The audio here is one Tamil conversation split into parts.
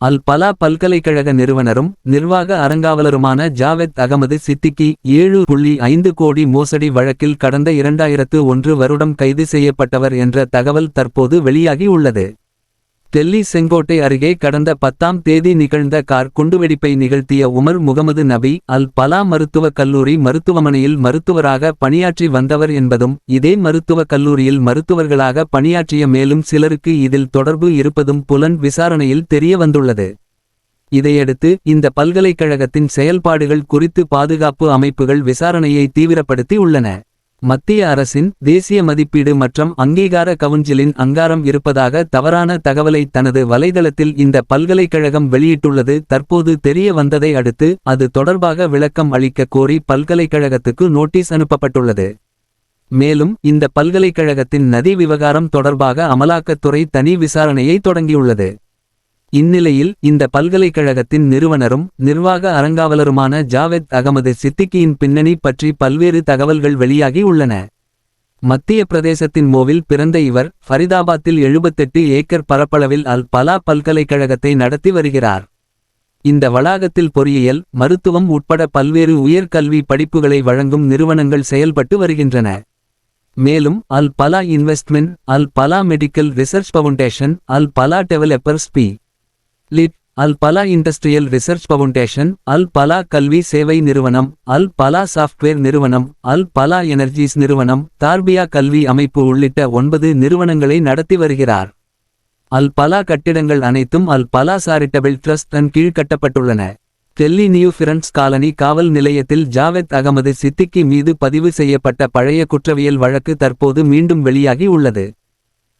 அல் பலா பல்கலைக்கழக நிறுவனரும் நிர்வாக அரங்காவலருமான ஜாவேத் அகமது சித்திக்கி ஏழு புள்ளி ஐந்து கோடி மோசடி வழக்கில் கடந்த இரண்டாயிரத்து ஒன்று வருடம் கைது செய்யப்பட்டவர் என்ற தகவல் தற்போது வெளியாகி உள்ளது. டெல்லி செங்கோட்டை அருகே கடந்த பத்தாம் தேதி நிகழ்ந்த கார் குண்டுவெடிப்பை நிகழ்த்திய உமர் முகமது நபி அல் பலா மருத்துவக் கல்லூரி மருத்துவமனையில் மருத்துவராக பணியாற்றி வந்தவர் என்பதும் இதே மருத்துவக் கல்லூரியில் மருத்துவர்களாக பணியாற்றிய மேலும் சிலருக்கு இதில் தொடர்பு இருப்பதும் புலன் விசாரணையில் தெரியவந்துள்ளது இதையடுத்து இந்த பல்கலைக்கழகத்தின் செயல்பாடுகள் குறித்து பாதுகாப்பு அமைப்புகள் விசாரணையை தீவிரப்படுத்தி உள்ளன மத்திய அரசின் தேசிய மதிப்பீடு மற்றும் அங்கீகார கவுன்சிலின் அங்காரம் இருப்பதாக தவறான தகவலை தனது வலைதளத்தில் இந்த பல்கலைக்கழகம் வெளியிட்டுள்ளது. தற்போது தெரிய வந்ததை அடுத்து அது தொடர்பாக விளக்கம் அளிக்க கோரி பல்கலைக்கழகத்துக்கு நோட்டீஸ் அனுப்பப்பட்டுள்ளது. மேலும் இந்த பல்கலைக்கழகத்தின் நதி விவகாரம் தொடர்பாக அமலாக்கத்துறை தனி விசாரணையை தொடங்கியுள்ளது. இந்நிலையில் இந்த பல்கலைக்கழகத்தின் நிறுவனரும் நிர்வாக அரங்காவலருமான ஜாவேத் அகமது சித்திக்கியின் பின்னணி பற்றி பல்வேறு தகவல்கள் வெளியாகி உள்ளன. மத்திய பிரதேசத்தின் மோவில் பிறந்த இவர் ஃபரிதாபாத்தில் எழுபத்தெட்டு ஏக்கர் பரப்பளவில் அல் பலா பல்கலைக்கழகத்தை நடத்தி வருகிறார். இந்த வளாகத்தில் பொறியியல் மருத்துவம் உட்பட பல்வேறு உயர்கல்வி படிப்புகளை வழங்கும் நிறுவனங்கள் செயல்பட்டு வருகின்றன. மேலும் அல் பலா இன்வெஸ்ட்மெண்ட் அல் பலா மெடிக்கல் ரிசர்ச் ஃபவுண்டேஷன் அல் பலா டெவலப்பர்ஸ் பி. லிட் அல் பலா இண்டஸ்ட்ரியல் ரிசர்ச் ஃபவுண்டேஷன் அல் பலா கல்வி சேவை நிறுவனம் அல் பலா சாஃப்ட்வேர் நிறுவனம் அல் பலா எனர்ஜீஸ் நிறுவனம் தார்பியா கல்வி அமைப்பு உள்ளிட்ட ஒன்பது நிறுவனங்களை நடத்தி வருகிறார். அல் பலா கட்டிடங்கள் அனைத்தும் அல் பலா சாரிட்டபிள் ட்ரஸ்ட் தன் கீழ் கட்டப்பட்டுள்ளன. டெல்லி நியூ ஃபிரண்ட்ஸ் காலனி காவல் நிலையத்தில் ஜாவேத் அகமது சித்திக்கி மீது பதிவு செய்யப்பட்ட பழைய குற்றவியல் வழக்கு தற்போது மீண்டும் வெளியாகி உள்ளது.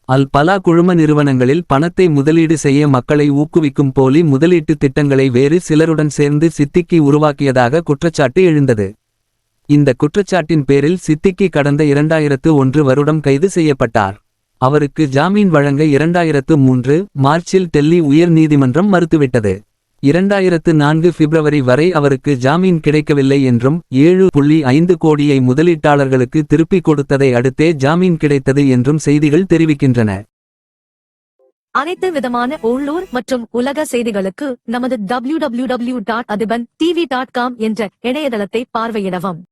அல் பலா குழும நிறுவனங்களில் பணத்தை முதலீடு செய்ய மக்களை ஊக்குவிக்கும் போலி முதலீட்டு திட்டங்களை வேறு சிலருடன் சேர்ந்து சித்திக்கி உருவாக்கியதாக குற்றச்சாட்டு எழுந்தது. இந்த குற்றச்சாட்டின் பேரில் சித்திக்கி கடந்த இரண்டாயிரத்து ஒன்று வருடம் கைது செய்யப்பட்டார். அவருக்கு ஜாமீன் வழங்க இரண்டாயிரத்து மூன்று மார்ச்சில் டெல்லி உயர் நீதிமன்றம் மறுத்துவிட்டது. இரண்டாயிரத்து நான்கு பிப்ரவரி வரை அவருக்கு ஜாமீன் கிடைக்கவில்லை என்றும் ஏழு புள்ளி ஐந்து கோடியை முதலீட்டாளர்களுக்கு திருப்பிக் கொடுத்ததை அடுத்தே ஜாமீன் கிடைத்தது என்றும் செய்திகள் தெரிவிக்கின்றன. அனைத்து விதமான உள்ளூர் மற்றும் உலக செய்திகளுக்கு நமது W W W dot Athiban TV dot com என்ற இணையதளத்தை பார்வையிடவும்.